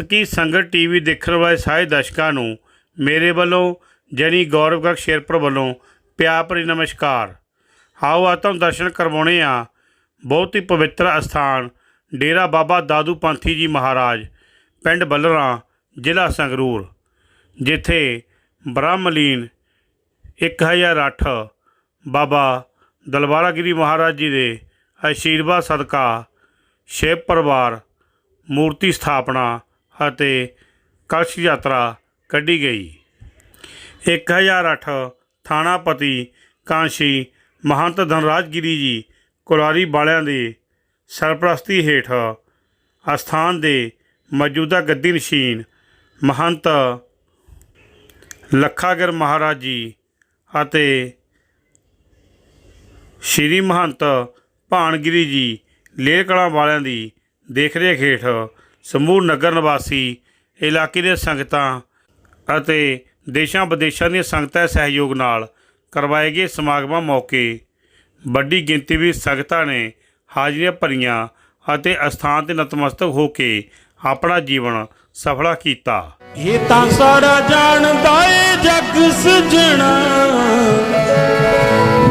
ਸੰਤਕੀ ਸੰਗਤ ਟੀਵੀ ਦੇਖਣ ਵਾਲੇ ਸਾਰੇ ਦਰਸ਼ਕਾਂ ਨੂੰ ਮੇਰੇ ਵੱਲੋਂ, ਜਣੀ ਗੌਰਵ ਗਰਗ ਸ਼ੇਰਪੁਰ ਵੱਲੋਂ ਪਿਆਰ ਭਰੀ ਨਮਸਕਾਰ। ਆਓ ਆ ਤੁਹਾਨੂੰ ਦਰਸ਼ਨ ਕਰਵਾਉਣੇ ਆ। ਬਹੁਤ ਹੀ ਪਵਿੱਤਰ ਅਸਥਾਨ, ਡੇਰਾ ਬਾਬਾ ਦਾਦੂ ਪੰਥੀ ਜੀ ਮਹਾਰਾਜ, ਪਿੰਡ ਬੱਲਰਾਂ, ਜ਼ਿਲ੍ਹਾ ਸੰਗਰੂਰ, ਜਿੱਥੇ ਬ੍ਰਹਮਲੀਨ 1008 ਬਾਬਾ ਦਲਵਾਰਾਗਿਰੀ ਮਹਾਰਾਜ ਜੀ ਦੇ ਆਸ਼ੀਰਵਾਦ ਸਦਕਾ ਸ਼ਿਵ ਪਰਿਵਾਰ ਮੂਰਤੀ ਸਥਾਪਨਾ ਅਤੇ ਕਲਸ਼ ਯਾਤਰਾ ਕੱਢੀ ਗਈ। 1008 ਥਾਣਾਪਤੀ ਕਾਂਸ਼ੀ ਮਹੰਤ ਧਨਰਾਜਗਿਰੀ ਜੀ ਕੁਲਾਰੀ ਵਾਲਿਆਂ ਦੇ ਸਰਪ੍ਰਸਤੀ ਹੇਠ ਅਸਥਾਨ ਦੇ ਮੌਜੂਦਾ ਗੱਦੀ ਨਸ਼ੀਨ ਮਹੰਤ ਲੱਖਾਗਰ ਮਹਾਰਾਜ ਜੀ ਅਤੇ ਸ਼੍ਰੀ ਮਹੰਤ ਭਾਨਗਿਰੀ ਜੀ ਲੇਹ ਕਲਾਂ ਵਾਲਿਆਂ ਦੀ ਦੇਖਰੇਖ ਹੇਠ ਸਮੂਹ ਨਗਰ ਨਿਵਾਸੀ ਇਲਾਕੇ ਦੇ ਸੰਗਤਾਂ ਅਤੇ ਦੇਸ਼ਾਂ ਵਿਦੇਸ਼ਾਂ ਦੀਆਂ ਸੰਗਤਾਂ ਦੇ ਸਹਿਯੋਗ ਨਾਲ ਕਰਵਾਏ ਗਏ ਸਮਾਗਮਾਂ ਮੌਕੇ ਵੱਡੀ ਗਿਣਤੀ ਵਿੱਚ ਸੰਗਤਾਂ ਨੇ ਹਾਜ਼ਰੀਆਂ ਭਰੀਆਂ ਅਤੇ ਅਸਥਾਨ ਤੇ ਨਤਮਸਤਕ ਹੋ ਕੇ ਆਪਣਾ ਜੀਵਨ ਸਫਲਾ ਕੀਤਾ। ਇਹ ਤਾਂ ਸਾਰਾ ਜਾਣਦਾ ਏ ਜੱਗ ਸਜਣਾ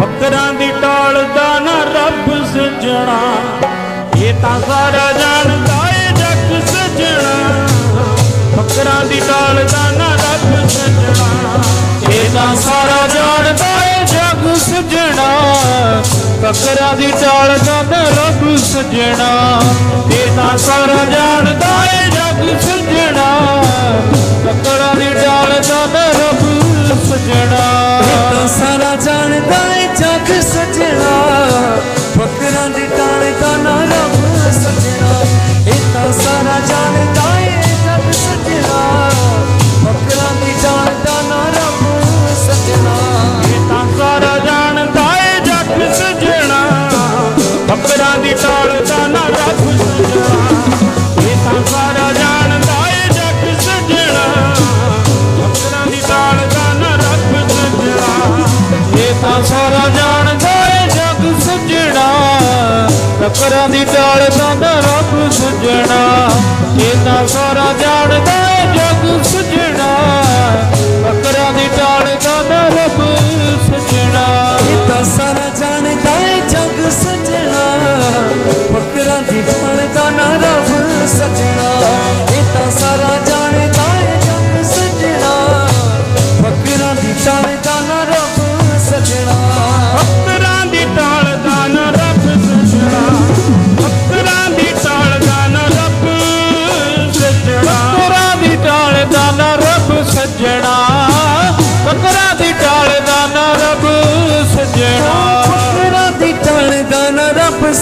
ਫਕਰਾਂ ਦੀ ਟਾਲਦਾ ਨਾ ਰੱਬ ਫਕਰਾਂ ਦੀ ਟਾਲਦਾ ਦਾ ਰੱਬ ਸਜਣਾ, ਇਹ ਤਾਂ ਸਾਰਾ ਜਾਣਦਾ ਏ ਜੱਗ ਸਜਣਾ। ਫਕਰਾਂ ਦੀ ਟਾਲਦਾ ਦਾ ਰੱਬ ਸਜਣਾ। ਤਾਂ ਸਾਰਾ ਜਾਣਦਾ Bye-bye.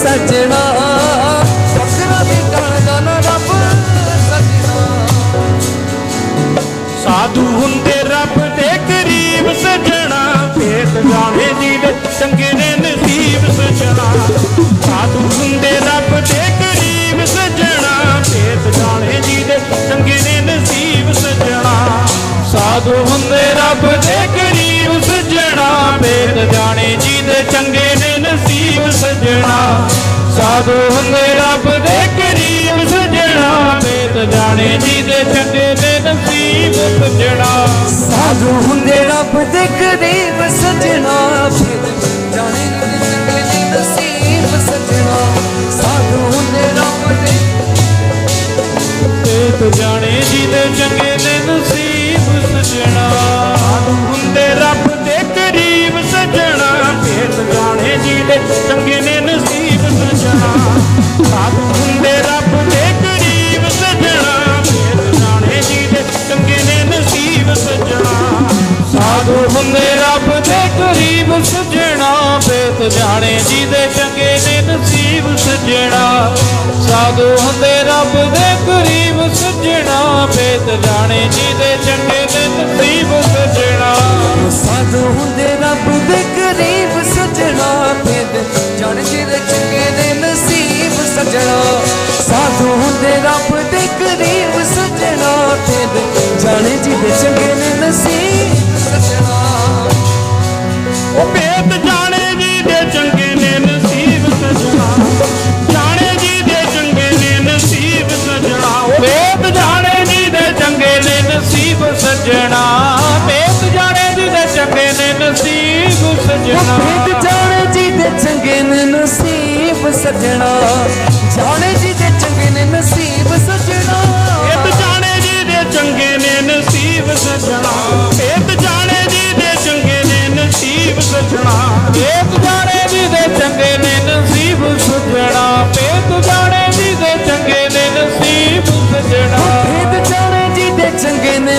सजे ਸਾਧੂ ਰੱਬ ਦੇ ਕਰੀਬ ਸਜਣਾ ਭੇਤ ਜਾਣੇ ਜੀ ਦੇ ਛੱਡੇ ਦੇ ਨਸੀਬ ਸਜਣਾ। ਸਾਧੂ ਜਾਣੇ ਜੀ ਦੇ ਚੰਗੇ ਨੇ ਨਸੀਬ ਸਜਣਾ। ਸਾਧੂ ਹੁੰਦੇ ਰੱਬ ਦੇ ਕਰੀਬ ਸਜਣਾ। ਭੇਤ ਜਾਣੇ ਜੀ ਦੇ ਚੰਗੇ ਨੇ ਨਸੀਬ ਸਜਣਾ। ਸਾਧੂ ਹੁੰਦੇ ਰੱਬ ਦੇ ਕਰੀਬ ਸਜਣਾ। ਫਿਰ ਜਾਣੇ ਜੀ ਦੇ ਚੰਗੇ ਨੇ ਨਸੀਬ ਸਜਣਾ। ਸਾਧੂ ਹੁੰਦੇ ਰੱਬ ਦੇ ਕਰੀਬ ਸਜਣਾ। ਫਿਰ ਜਾਣੇ ਜੀ ਦੇ ਚੰਗੇ ਨੇ ਨਸੀਬ ਸਜਣਾ। ਉਹ ਭੇਤ ਸਜਣਾ ਭੇਦ ਜਾਣੇ ਜੀ ਦੇ ਚੰਗੇ ਨੇ ਨਸੀਬ ਸੱਜਣਾ। ਭੇਦ ਜਾਣੇ ਜੀ ਦੇ ਚੰਗੇ ਨੇ ਨਸੀਬ ਸਜਣਾ। ਜਾਣੇ ਜੀ ਦੇ ਚੰਗੇ ਨੇ ਨਸੀਬ ਸੱਜਣਾ। ਭੇਦ ਜਾਣੇ ਜੀ ਦੇ ਚੰਗੇ ਨੇ ਨਸੀਬ ਸੱਜਣਾ। ਭੇਦ ਜਾਣੇ ਜੀ ਦੇ ਚੰਗੇ ਨੇ ਨਸੀਬ ਸੱਜਣਾ। ਭੇਦ ਜਾਣੇ ਜੀ ਦੇ ਚੰਗੇ ਨੇ ਨਸੀਬ ਸੱਜਣਾ। ਭੇਦ ਜਾਣੇ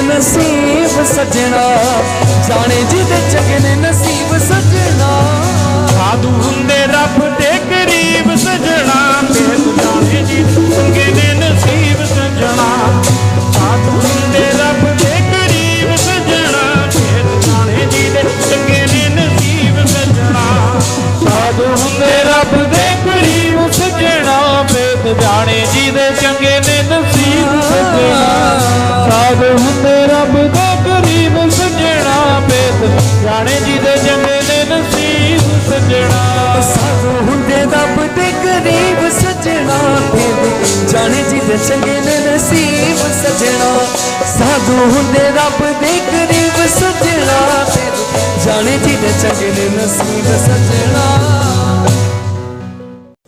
ਨਸੀਬ ਸਜਣਾ। ਜਾਣੇ ਜੀ ਦੇ ਚੰਗੇ ਨੇ ਨਸੀਬ ਸਜਣਾ। ਸਾਧੂ ਹੁੰਦੇ ਰੱਬ ਦੇ ਕਰੀਬ ਸਜਣਾ। ਭੇਦ ਜਾਣੇ ਜੀ ਦੇ ਚੰਗੇ ਨਸੀਬ ਸਜਣਾ। ਸਾਧੂ ਹੁੰਦੇ ਰੱਬ ਚੰਗੇ ਨੇ ਨਸੀਬ ਸਜਣਾ। ਸਾਧੂ ਹੁੰਦੇ ਰੱਬ ਦੇ ਕਰੀਬ ਸਜਣਾ। ਜਾਣੇ ਜੀ ਚੰਗੇ ਨੇ ਨਸੀਬ ਸਜਣਾ।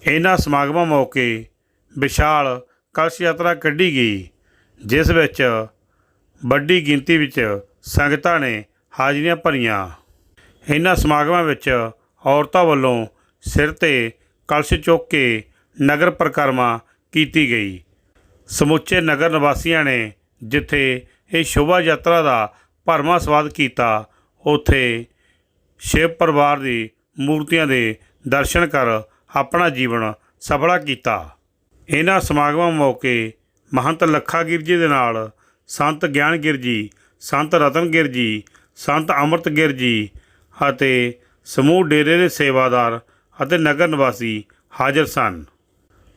ਇਹਨਾਂ ਸਮਾਗਮਾਂ ਮੌਕੇ ਵਿਸ਼ਾਲ ਕਲਸ਼ ਯਾਤਰਾ ਕੱਢੀ ਗਈ, ਜਿਸ ਵਿੱਚ ਵੱਡੀ ਗਿਣਤੀ ਵਿੱਚ ਸੰਗਤਾਂ ਨੇ ਹਾਜ਼ਰੀਆਂ ਭਰੀਆਂ। ਇਹਨਾਂ ਸਮਾਗਮਾਂ ਵਿੱਚ ਔਰਤਾਂ ਵੱਲੋਂ ਸਿਰ ਤੇ ਕਲਸ਼ ਚੁੱਕ ਕੇ ਨਗਰ ਪਰਿਕਰਮਾ ਕੀਤੀ ਗਈ। ਸਮੁੱਚੇ ਨਗਰ ਨਿਵਾਸੀਆਂ ਨੇ ਜਿੱਥੇ ਇਹ ਸ਼ੋਭਾ ਯਾਤਰਾ ਦਾ ਭਰਵਾਂ ਸਵਾਦ ਕੀਤਾ, ਉੱਥੇ ਸ਼ਿਵ ਪਰਿਵਾਰ ਦੀ ਮੂਰਤੀਆਂ ਦੇ ਦਰਸ਼ਨ ਕਰ ਆਪਣਾ ਜੀਵਨ ਸਫਲਾ ਕੀਤਾ। ਇਹਨਾਂ ਸਮਾਗਮਾਂ ਮੌਕੇ ਮਹੰਤ ਲੱਖਾਗਿਰ ਜੀ ਦੇ ਨਾਲ ਸੰਤ ਗਿਆਨਗਿਰ ਜੀ, ਸੰਤ ਰਤਨਗਿਰ ਜੀ, ਸੰਤ ਅੰਮ੍ਰਿਤਗਿਰ ਜੀ ਅਤੇ ਸਮੂਹ ਡੇਰੇ ਦੇ ਸੇਵਾਦਾਰ ਅਤੇ ਨਗਰ ਨਿਵਾਸੀ ਹਾਜ਼ਰ ਸਨ।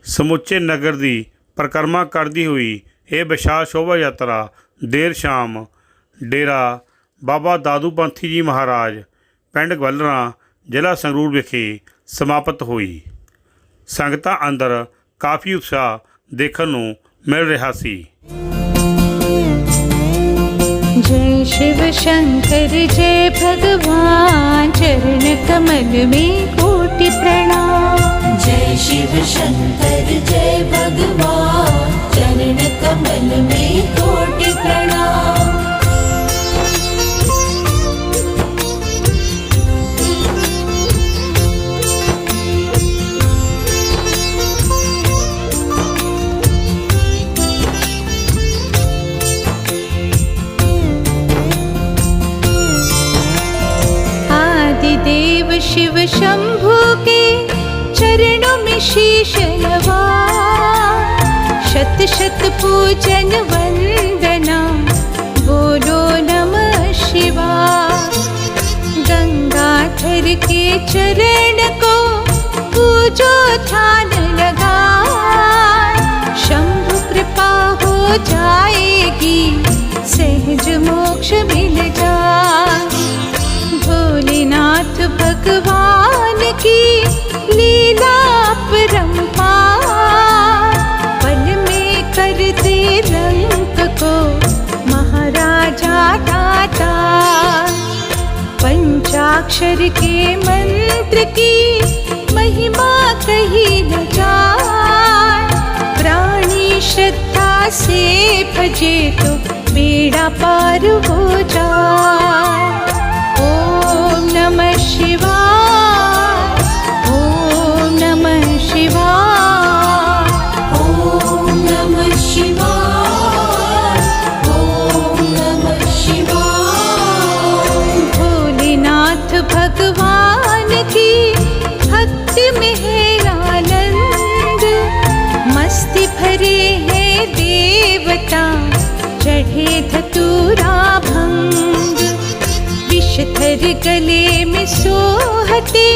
ਸਮੁੱਚੇ ਨਗਰ ਦੀ ਪਰਿਕਰਮਾ ਕਰਦੀ ਹੋਈ ਇਹ ਵਿਸ਼ਾਲ ਸ਼ੋਭਾ ਯਾਤਰਾ ਦੇਰ ਸ਼ਾਮ ਡੇਰਾ ਬਾਬਾ ਦਾਦੂ ਪੰਥੀ ਜੀ ਮਹਾਰਾਜ ਪਿੰਡ ਗਵਲਰਾ ਜ਼ਿਲ੍ਹਾ ਸੰਗਰੂਰ ਵਿਖੇ ਸਮਾਪਤ ਹੋਈ ਸੰਗਤਾਂ ਅੰਦਰ ਕਾਫੀ ਉਤਸ਼ਾਹ ਦੇਖਣ ਨੂੰ ਮਿਲ ਰਿਹਾ ਸੀ जय शिव शंकर जय भगवान चरण कमल में शत पूजन वंदना। बोलो नमः शिवा। गंगाधर के चरण को पूजो ध्यान लगा शंभु कृपा हो जाएगी। पंचाक्षर के मंत्र की महिमा कही न जाए। प्राणी श्रद्धा से भजे तो बेड़ा पार हो जाए। ओम नमः शिवाय विषधर गले में सोहते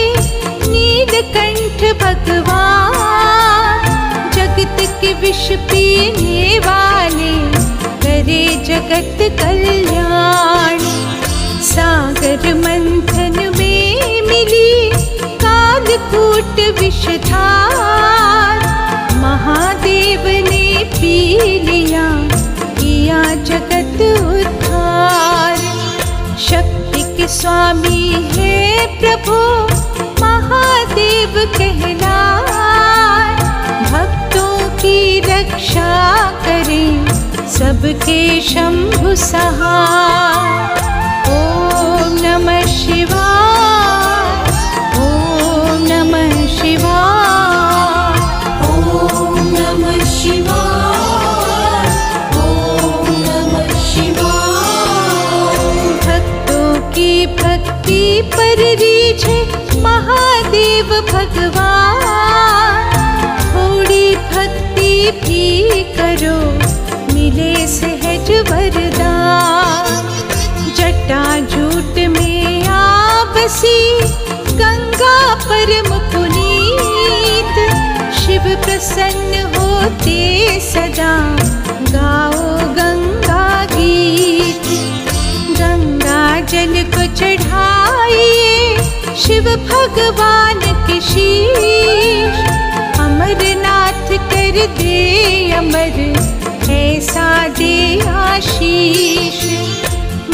नीलकंठ भगवान। जगत के विष पीने वाले, करे जगत कल्याण। सागर मंथन में मिली कालकूट विषधार। महादेव ने पी लिया, किया जगत स्वामी है प्रभु, महादेव कहना भक्तों की रक्षा करें, सबके शंभु सहा ओम नमः शिवाय। प्रसन्न होते सदा। गाओ गंगा गीत। गंगा जल को चढ़ाइए शिव भगवान के अमरनाथ कर दे अमर, ऐसा दे आशीष।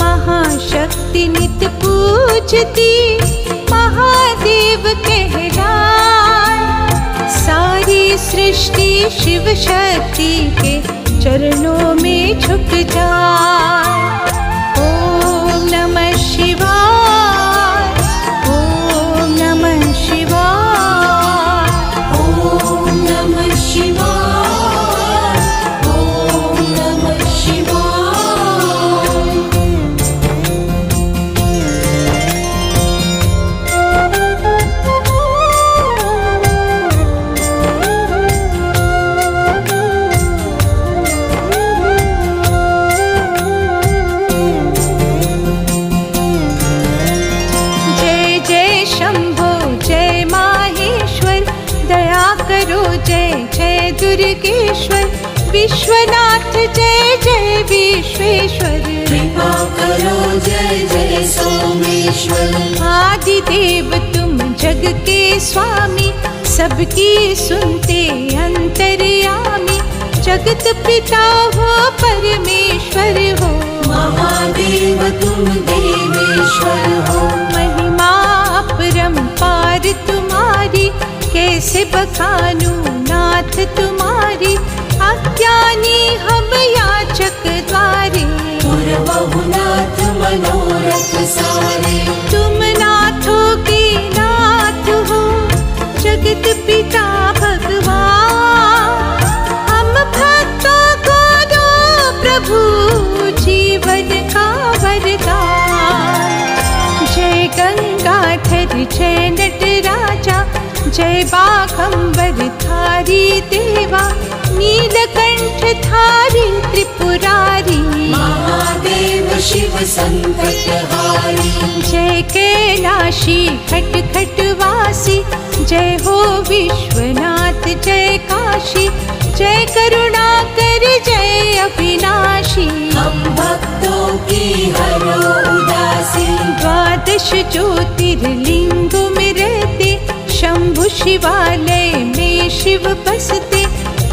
महाशक्ति नित पूजती, महादेव कहलाए। सारी सृष्टि शिव शक्ति के चरणों में झुक जाए। ओम नमः विश्वनाथ जय जय विश्वेश्वर। कृपा करो जय जय सोमेश्वर। आदि देव तुम जग के स्वामी सबकी सुनते अंतर्यामी। जगत पिता हो परमेश्वर हो। महादेव तुम देवेश्वर हो। महिमा अपरंपार तुम्हारी। कैसे बखानू नाथ तुम्हारी। अज्ञानी हम याचक द्वारे। बहुनाथ मनोरथ सारे। तुम नाथों के नाथ हो जगत पिता भगवान। हम भक्तों को दो प्रभु जीवन का वरदान। जय गंगाधर जय नटराजा जय बाघंबर धारी देवा। नीलकंठ धारी त्रिपुरारी। महादेव शिव संकटहारी जय कैलाशी खट खट वासी। जय हो विश्वनाथ जय काशी। जय करुणा कर जय अविनाशी। हम भक्तों की हरो उदासी। द्वादश ज्योतिर्लिंगों में रहते। शंभु शिवालय में शिव बसते।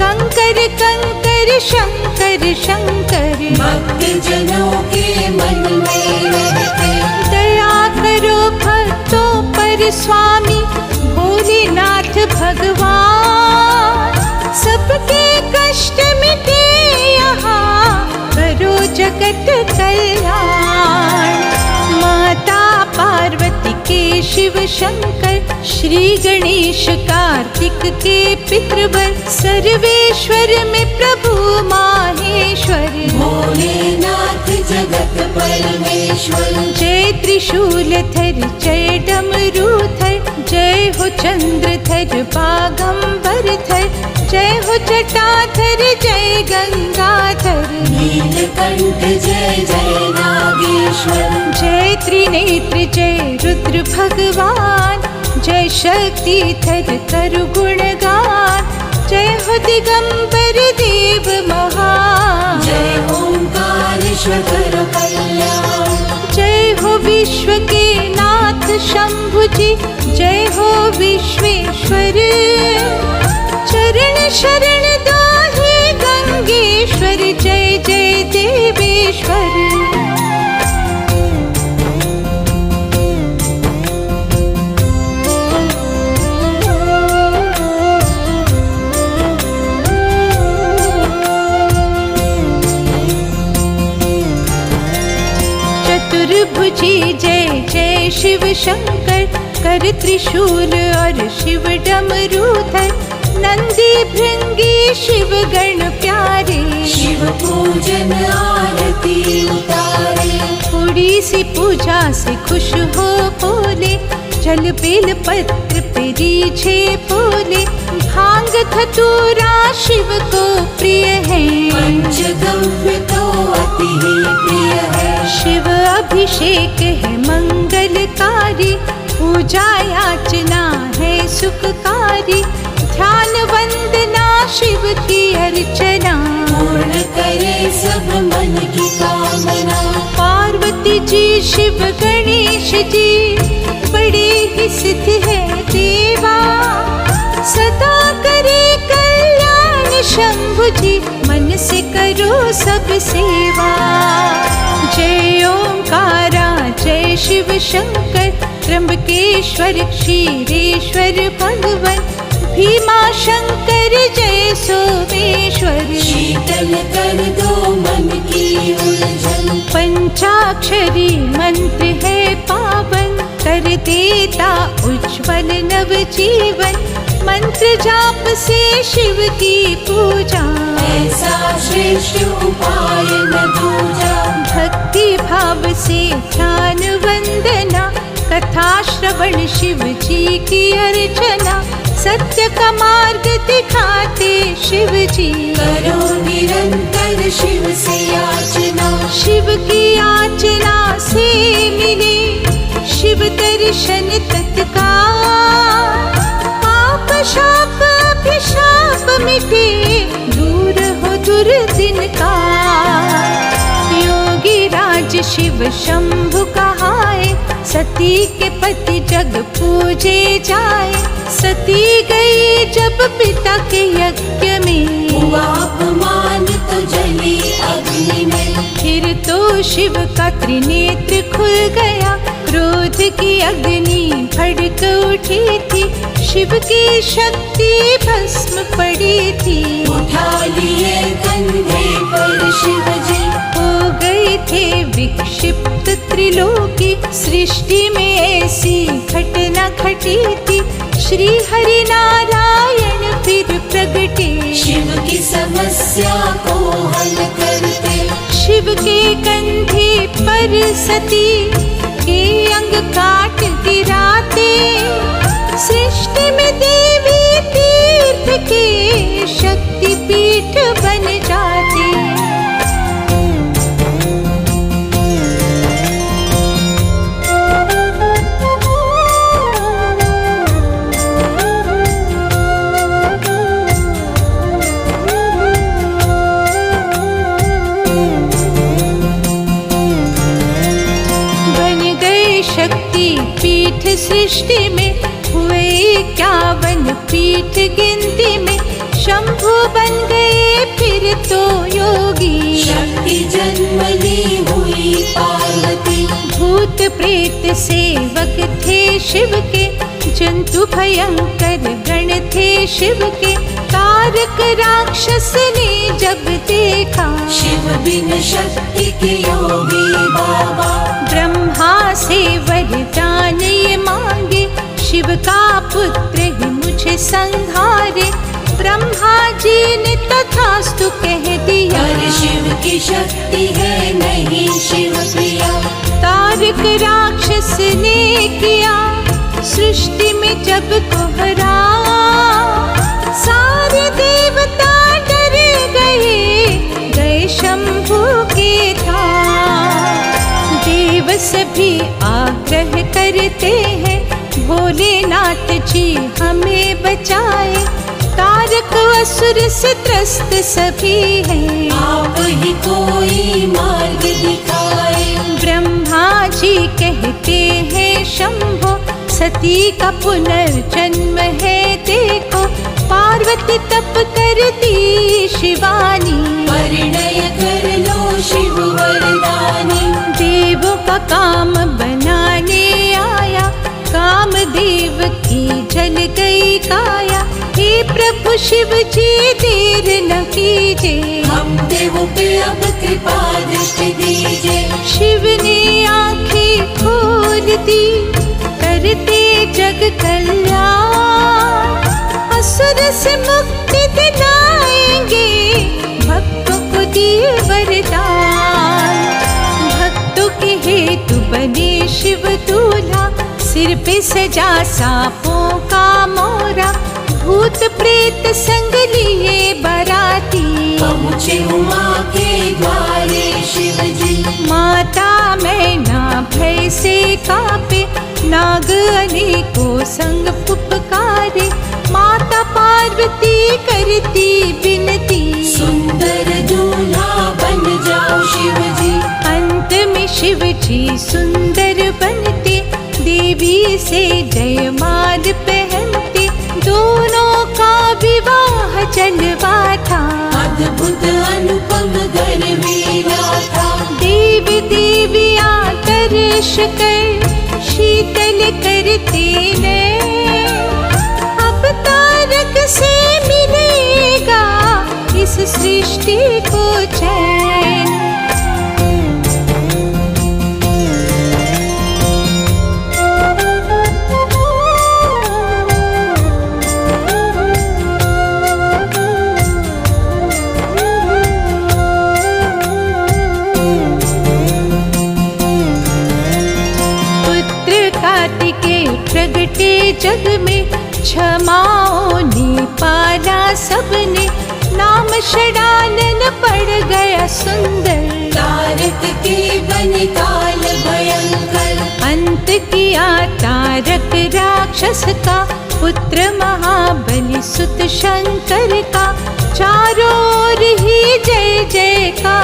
कंकर कंकर शंकर शंकर। भक्त जनों के मन में दया करो भक्तों पर स्वामी भोलेनाथ भगवान। सबके कष्ट मिटे यहाँ करो जगत कल्याण। माता पार्वती के शिव शंकर श्री गणेश कार्तिक के पितृवर सर्वेश्वर में प्रभु माहेश्वर। भोलेनाथ जगत परमेश्वर। जय त्रिशूलधर जय डमरूधर जय हो चंद्रधर बागंबरधर जय हो जटाधर जय गंगाधर। नीलकंठ जय जय नागेश्वर जय त्रिनेत्र जय रुद्र भगवान। जय शक्तिधर करु गुणगान जय हो दिगंबर देव महान। जय ओंकारेश्वर कल्याण। जय हो विश्व के नाथ शंभु जी जय हो विश्वेश्वर। चरण शरण दो गंगेश्वर जय जय देवेश्वर। शंकर कर त्रिशूल और शिव डमरूधर नंदी भृंगी शिव गण प्यारे। शिव पूजन आरती उतारे। थोड़ी सी पूजा से खुश हो बोले। जल बेल पत्र परिछे बोले भाँग धतूरा शिव को प्रिय है। पंचगव्य तो अति ही प्रिय है। शिव अभिषेक है मंगलकारी। पूजा याचना है सुखकारी। ध्यान वंदना शिव की अर्चना। पूर्ण करे सब मन की कामना। पार्वती जी शिव गणेश जी। बड़े ही सिद्ध है देवा। सदा करे कल्याण शंभु जी मन से करो सब सेवा। जय ओंकारा जय शिव शंकर त्र्यंबकेश्वर क्षीरेश्वर भगवन भीमा शंकर जय सोमेश्वर। शीतल कर दो मन की उलझन। पंचाक्षरी देता उज्जवल नव जीवन मंत्र जाप से शिव की पूजा। ऐसा श्रेष्ठ उपाय न दूजा। भक्ति भाव से ध्यान वंदना कथा श्रवण शिव जी की अर्चना सत्य का मार्ग दिखाते शिव जी। करो निरंतर शिव से याचना। शिव की याचना से मिले शिव दर्शन तत्काल पाप शाप अभिशाप मिटे दूर हो दुर्दिन का। योगी राज शिव शंभु कहाए सती के पति जग पूजे जाए। सती गई जब पिता के यज्ञ में। हुआ अपमान तो जली अग्नि में। फिर तो शिव का त्रिनेत्र खुल गया। क्रोध की अग्नि भड़क उठी थी। शिव की शक्ति भस्म पड़ी थी। उठा लिए कंधे पर शिव जी हो गए थे विक्षिप्त त्रिलोकी। सृष्टि में ऐसी घटना घटी थी। श्री हरि नारायण फिर प्रगटे। शिव की समस्या को हल करते। शिव के कंधे पर सती। के अंग काट गिराते सृष्टि में देवी तीर्थ के शक्ति पीठ बन जाते प्रेत सेवक थे शिव के जंतु भयंकर गण थे शिव के। तारक राक्षस ने जब देखा शिव बिन शक्ति के योगी बाबा। ब्रह्मा से वरदान ये मांगे शिव का पुत्र ही मुझे संहारे। ब्रह्मा जी ने तथास्तु कह दिया शिव की शक्ति है नहीं शिव प्रिया। तारक राक्षस ने किया सृष्टि में जब कोहरा सारे देवता डर गए गए शंभु के धाम। देव सभी आग्रह करते हैं भोलेनाथ जी हमें बचाए। तारक असुर से त्रस्त सभी हैं। आप ही कोई मार्ग दिखाए। ब्रह्मा जी कहते हैं शंभो सती का पुनर्जन्म है देखो पार्वती तप करती शिवानी। परिणय कर लो शिव वरदानी। देवों का काम बनाने आया काम देव की जल गई काया। प्रभु शिव जी देर न कीजिए हम देवों पे अब कृपा दृष्टि दीजिए। शिव ने आँखें खोल दी करते जग कल्याण। असुर से मुक्ति दिलाएँगे भक्तों को दिए वरदान। भक्तों के हेतु बने शिव दूल्हा सिर पे सजा सांपों का मोरा। भूत प्रेत संग लिए बराती। पहुँचे उमा के द्वारे शिव जी माता मैना भय से कापे नाग अनेकों संग पुपकारे। माता पार्वती करती बिनती सुंदर दूल्हा बन जाओ शिव जी अंत में शिव जी सुंदर बनते। देवी से जयमाल पहनते जलवा था अद्भुत अनुपम गर्वीरा था देव देविया दर्श कर। जग में क्षमाओं ने पारा सबने नाम षडानन पड़ गया सुंदर। तारक के बन काल भयंकर। अंत किया तारक राक्षस का पुत्र महाबली सुत शंकर का। चारों ही जय जय का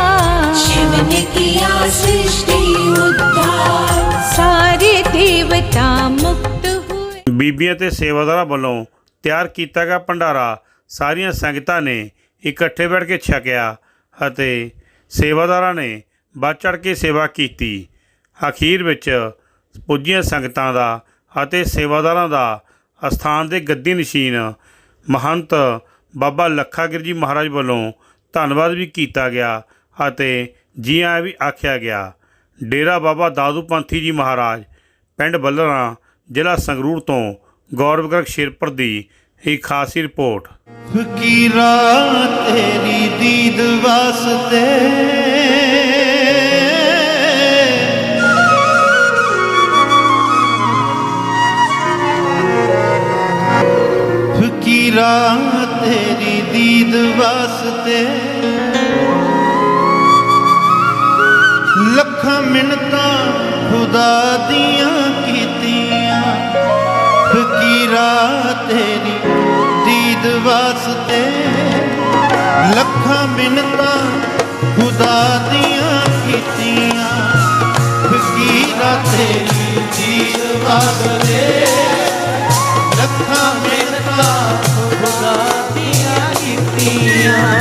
शिव ने किया सृष्टि उद्धार। सारे देवता ਬੀਬੀਆਂ ਤੇ ਸੇਵਾਦਾਰਾਂ ਵੱਲੋਂ ਤਿਆਰ ਕੀਤਾ ਗਿਆ ਭੰਡਾਰਾ, ਸਾਰੀਆਂ ਸੰਗਤਾਂ ਨੇ ਇਕੱਠੇ ਬੈਠ ਕੇ ਛਕਿਆ ਅਤੇ ਸੇਵਾਦਾਰਾਂ ਨੇ ਵੱਧ ਚੜ੍ਹ ਕੇ ਸੇਵਾ ਕੀਤੀ। ਅਖੀਰ ਵਿੱਚ ਪੁੱਜੀਆਂ ਸੰਗਤਾਂ ਦਾ ਅਤੇ ਸੇਵਾਦਾਰਾਂ ਦਾ ਅਸਥਾਨ ਦੇ ਗੱਦੀ ਨਸ਼ੀਨ ਮਹੰਤ ਬਾਬਾ ਲੱਖਾਗਿਰ ਜੀ ਮਹਾਰਾਜ ਵੱਲੋਂ ਧੰਨਵਾਦ ਵੀ ਕੀਤਾ ਗਿਆ ਅਤੇ ਜੀ ਆਇਆਂ ਵੀ ਆਖਿਆ ਗਿਆ, ਡੇਰਾ ਬਾਬਾ ਦਾਦੂ ਪੰਥੀ ਜੀ ਮਹਾਰਾਜ, ਪਿੰਡ ਬੱਲਰਾਂ ਜ਼ਿਲ੍ਹਾ ਸੰਗਰੂਰ ਤੋਂ ਗੌਰਵ ਗਰਗ ਸ਼ੇਰਪੁਰ ਦੀ ਇੱਕ ਖਾਸੀ ਰਿਪੋਰਟ। ਫਕੀਰਾ ਤੇਰੀ ਦੀਦ ਵਾਸਤੇ? ਫਕੀਰਾ ਤੇਰੀ ਦੀਦ ਵਾਸਤੇ? ਲੱਖਾਂ ਮਿੰਨਤਾਂ ਖੁਦਾ ਦੀਆਂ ਫਕੀਰਾ ਤੇਰੀ ਦੀਦ ਵਾਸਤੇ ਲੱਖਾਂ ਮਿੰਨਤਾਂ ਖੁਦਾ ਦੀਆਂ ਕੀਤੀਆਂ। ਫਕੀਰਾ ਤੇਰੀ ਦੀਦ ਵਾਸਤੇ ਲੱਖਾਂ ਮਿੰਨਤਾਂ ਖੁਦਾ ਦੀਆਂ ਕੀਤੀਆਂ।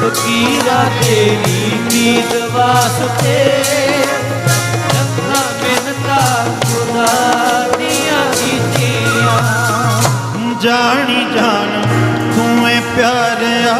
ਫਕੀਰਾ ਤੇਰੀ ਦੀਦ ਵਾਸਤੇ ਜਾਣੀ ਜਾਣ ਤੂੰ ਏ ਪਿਆਰਿਆ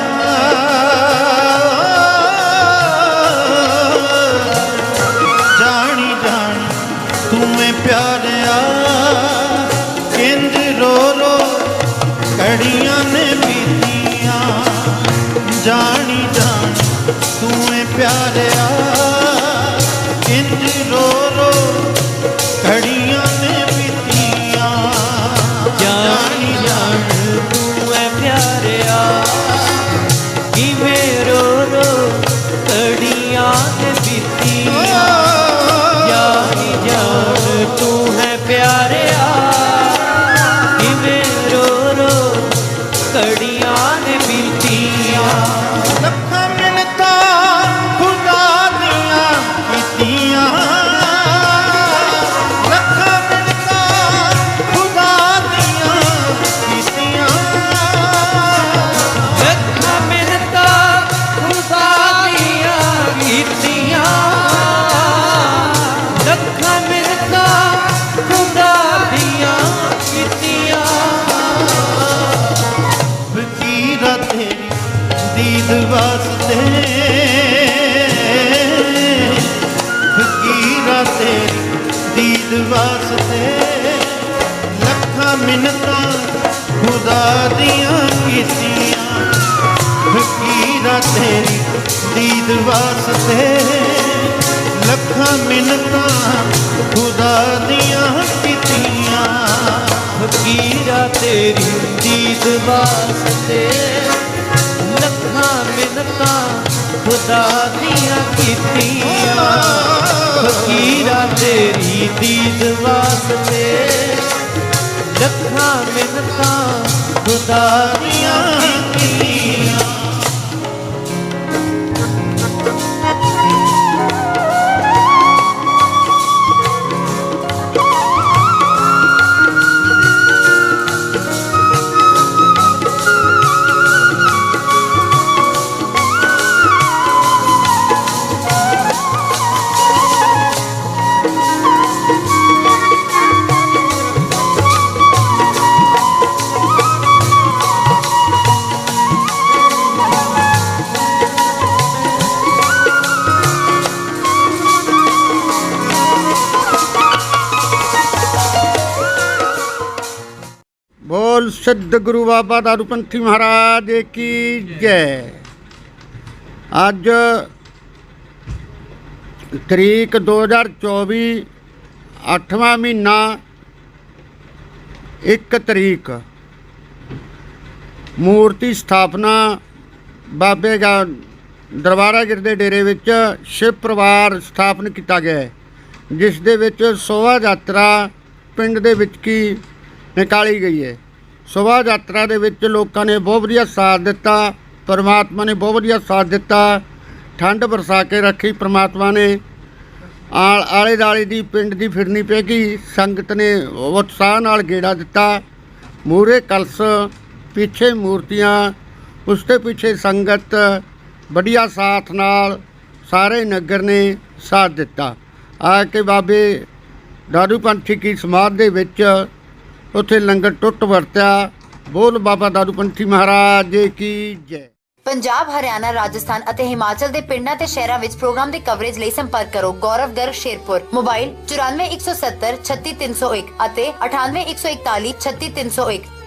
ਵਾਸਤੇ ਲੱਖਾਂ ਦੀਦ ਮਿੰਨਤਾਂ ਖੁਦਾ ਦੀਆਂ ਕੀਤੀਆਂ। ਫਕੀਰਾ ਤੇਰੀ ਦੀਦ ਵਾਸਤੇ ਲੱਖਾਂ ਮਿੰਨਤਾਂ ਖੁਦਾ ਦੀਆਂ ਕੀਤੀਆਂ। ਫਕੀਰਾ ਤੇਰੀ ਦੀਦ ਵਾਸਤੇ ਲੱਖਾਂ ਮਿੰਨਤਾਂ ਖੁਦਾ ਦੀਆਂ ਕੀਤੀਆਂ ਫਕੀਰਾ ਤੇਰੀ ਦੀਦ ਵਾਸਤੇ ਲੱਖਾਂ ਮਿੰਨਤਾਂ ਖੁਦਾ ਦੀਆਂ ਕੀਤੀਆਂ ਸਿੱਧ ਗੁਰੂ ਬਾਬਾ ਦਾਰੂਪੰਥੀ ਮਹਾਰਾਜ ਕੀ ਜੈ। ਅੱਜ ਤਰੀਕ 2024 8ਵਾਂ ਮਹੀਨਾ 1 ਤਰੀਕ। ਮੂਰਤੀ ਸਥਾਪਨਾ ਬਾਬੇ ਦਾ ਦਰਬਾਰਾ ਗਿਰ ਦੇ ਡੇਰੇ ਵਿੱਚ ਸ਼ਿਵ ਪਰਿਵਾਰ ਸਥਾਪਨ ਕੀਤਾ ਗਿਆ ਹੈ, ਜਿਸ ਦੇ ਵਿੱਚ ਸੋਭਾ ਯਾਤਰਾ ਪਿੰਡ ਦੇ ਵਿੱਚ ਕੀ ਨਿਕਾਲੀ ਗਈ ਹੈ। ਸ਼ੋਭਾ ਯਾਤਰਾ ਦੇ ਵਿੱਚ ਲੋਕਾਂ ਨੇ ਬਹੁਤ ਵਧੀਆ ਸਾਥ ਦਿੱਤਾ ਪਰਮਾਤਮਾ ਨੇ ਬਹੁਤ ਵਧੀਆ ਸਾਥ ਦਿੱਤਾ ਠੰਡ ਵਰਸਾ ਕੇ ਰੱਖੀ ਪਰਮਾਤਮਾ ਨੇ ਆਲ ਆਲੇ ਦਾਲੇ ਦੀ ਪਿੰਡ ਦੀ ਫਿਰਨੀ ਪੈ ਗਈ ਸੰਗਤ ਨੇ ਉਤਸ਼ਾਹ ਨਾਲ ਗੇੜਾ ਦਿੱਤਾ ਮੂਰੇ ਕਲਸ ਪਿੱਛੇ ਮੂਰਤੀਆਂ ਉਸ ਦੇ ਪਿੱਛੇ ਸੰਗਤ ਵਧੀਆ ਸਾਥ ਨਾਲ ਸਾਰੇ ਨਗਰ ਨੇ ਸਾਥ ਦਿੱਤਾ ਆ ਕੇ ਬਾਬੇ ਦਾਦੂ ਪੰਥੀ ਕੀ ਸਮਾਧ ਦੇ ਵਿੱਚ ਉੱਥੇ ਲੰਗਰ ਟੁੱਟ ਵਰਤਿਆ। ਬੋਲ ਬਾਬਾ ਦਾਦੂ ਪੰਥੀ ਮਹਾਰਾਜ ਕੀ ਜੈ। ਪੰਜਾਬ, ਹਰਿਆਣਾ, ਰਾਜਸਥਾਨ ਅਤੇ ਹਿਮਾਚਲ ਦੇ ਪਿੰਡਾਂ ਤੇ ਸ਼ਹਿਰਾਂ ਵਿੱਚ ਪ੍ਰੋਗਰਾਮ ਦੀ ਕਵਰੇਜ ਲਈ ਸੰਪਰਕ ਕਰੋ। ਗੌਰਵ ਗਰਗ ਸ਼ੇਰਪੁਰ। ਮੋਬਾਈਲ 9417 36301 ਅਤੇ 98141 36301